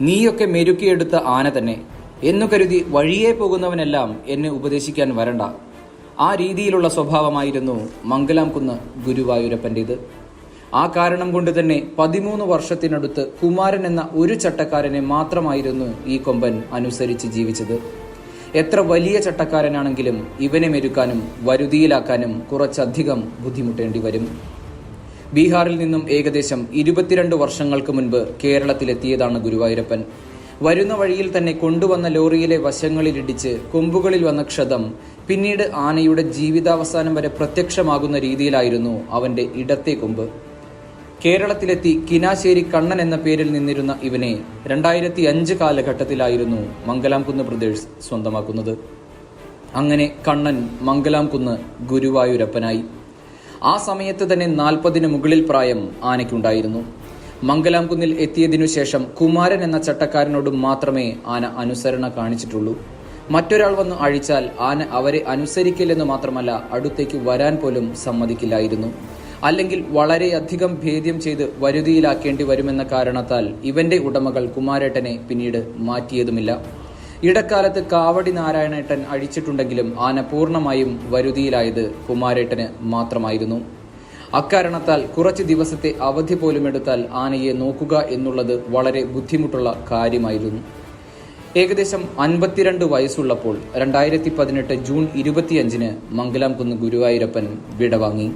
നീയൊക്കെ മെരുക്കിയെടുത്ത ആന തന്നെ. എന്നു കരുതി വഴിയേ പോകുന്നവനെല്ലാം എന്നെ ഉപദേശിക്കാൻ വരണ്ട. ആ രീതിയിലുള്ള സ്വഭാവമായിരുന്നു മംഗലാം കുന്ന് ഗുരുവായൂരപ്പന്റേത് ആ കാരണം കൊണ്ട് തന്നെ പതിമൂന്ന് വർഷത്തിനടുത്ത് കുമാരൻ എന്ന ഒരു ചട്ടക്കാരനെ മാത്രമായിരുന്നു ഈ കൊമ്പൻ അനുസരിച്ച് ജീവിച്ചത്. എത്ര വലിയ ചട്ടക്കാരനാണെങ്കിലും ഇവനെ മെരുക്കാനും വരുതിയിലാക്കാനും കുറച്ചധികം ബുദ്ധിമുട്ടേണ്ടി വരും. ബീഹാറിൽ നിന്നും ഏകദേശം ഇരുപത്തിരണ്ട് വർഷങ്ങൾക്ക് മുൻപ് കേരളത്തിലെത്തിയതാണ് ഗുരുവായൂരപ്പൻ. വരുന്ന വഴിയിൽ തന്നെ കൊണ്ടുവന്ന ലോറിയിലെ വശങ്ങളിലിടിച്ച് കൊമ്പുകളിൽ വന്ന ക്ഷതം പിന്നീട് ആനയുടെ ജീവിതാവസാനം വരെ പ്രത്യക്ഷമാകുന്ന രീതിയിലായിരുന്നു അവന്റെ ഇടത്തെ കൊമ്പ്. കേരളത്തിലെത്തി കിനാശ്ശേരി കണ്ണൻ എന്ന പേരിൽ നിന്നിരുന്ന ഇവനെ രണ്ടായിരത്തി അഞ്ച് കാലഘട്ടത്തിലായിരുന്നു മംഗലാംകുന്ന് ബ്രദേഴ്സ് സ്വന്തമാക്കുന്നത്. അങ്ങനെ കണ്ണൻ മംഗലാംകുന്ന് ഗുരുവായൂരപ്പനായി. ആ സമയത്ത് തന്നെ നാൽപ്പതിന് മുകളിൽ പ്രായം ആനയ്ക്കുണ്ടായിരുന്നു. മംഗലാംകുന്നിൽ എത്തിയതിനു ശേഷം കുമാരൻ എന്ന ചട്ടക്കാരനോട് മാത്രമേ ആന അനുസരണ കാണിച്ചിട്ടുള്ളൂ. മറ്റൊരാൾ വന്ന് അഴിച്ചാൽ ആന അവരെ അനുസരിക്കില്ലെന്ന് മാത്രമല്ല അടുത്തേക്ക് വരാൻ പോലും സമ്മതിക്കില്ലായിരുന്നു. അല്ലെങ്കിൽ വളരെയധികം ഭേദ്യം ചെയ്ത് വരുതിയിലാക്കേണ്ടി വരുമെന്ന കാരണത്താൽ ഇവന്റെ ഉടമകൾ കുമാരേട്ടനെ പിന്നീട് മാറ്റിയതുമില്ല. ഇടക്കാലത്ത് കാവടി നാരായണേട്ടൻ അഴിച്ചിട്ടുണ്ടെങ്കിലും ആന പൂർണമായും വരുതിയിലായത് കുമാരേട്ടന് മാത്രമായിരുന്നു. അക്കാരണത്താൽ കുറച്ച് ദിവസത്തെ അവധി പോലും എടുത്താൽ ആനയെ നോക്കുക എന്നുള്ളത് വളരെ ബുദ്ധിമുട്ടുള്ള കാര്യമായിരുന്നു. ഏകദേശം അൻപത്തിരണ്ട് വയസ്സുള്ളപ്പോൾ രണ്ടായിരത്തി പതിനെട്ട് ജൂൺ ഇരുപത്തിയഞ്ചിന് മംഗലാംകുന്ന് ഗുരുവായൂരപ്പൻ വിടവാങ്ങി.